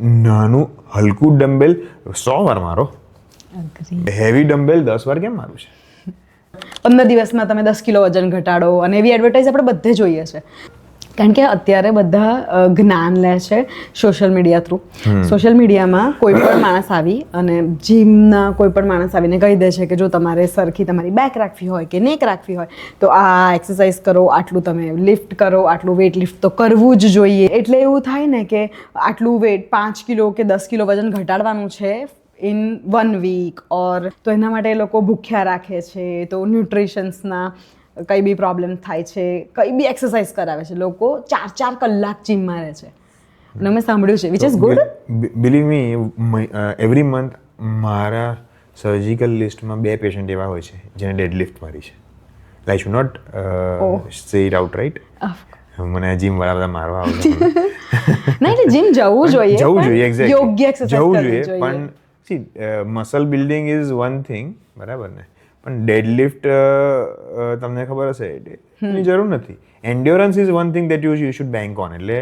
નાનું હલકું ડમ્બેલ સો વાર મારો. હેવી ડમ્બેલ દસ વાર કેમ મારું છે? પંદર દિવસમાં તમે દસ કિલો વજન ઘટાડો અને એવી એડવર્ટાઇઝ આપણે બધે જોઈએ છે. કારણ કે અત્યારે બધા જ્ઞાન લે છે સોશિયલ મીડિયા થ્રુ સોશિયલ મીડિયામાં કોઈ પણ માણસ આવી અને જીમના કોઈ પણ માણસ આવીને કહી દે છે કે જો તમારે સરખી તમારી બેક રાખવી હોય કે નેક રાખવી હોય તો આ એક્સરસાઇઝ કરો આટલું તમે લિફ્ટ કરો આટલું વેટ લિફ્ટ તો કરવું જ જોઈએ. એટલે એવું થાય ને કે આટલું વેટ પાંચ કિલો કે દસ કિલો વજન ઘટાડવાનું છે ઇન વન વીક ઓર તો એના માટે એ લોકો ભૂખ્યા રાખે છે તો ન્યુટ્રિશન્સના કંઈ બી પ્રોબ્લેમ થાય છે કઈ બી એક્સરસાઇઝ કરાવે છે લોકો ચાર ચાર કલાક જીમમાં રહે છે. અને મેં સાંભળ્યું છે which is good believe me every month મારા સર્જિકલ લિસ્ટમાં બે પેશન્ટ એવા હોય છે જેને ડેડ લિફ્ટ મારી છે. લાઈ should not say it out right મને જીમ વાળા બધા મારવા આવશે ના એટલે જીમ જવું જોઈએ જવું જોઈએ એક્ઝેક્ટ યોગ્ય એક્સરસાઇઝ જવું જોઈએ પણ see muscle building is one thing બરાબર ને? પણ ડેડલિફ્ટ તમને ખબર હશે? એની જરૂર નથી. Endurance is one thing that you you should bank on એટલે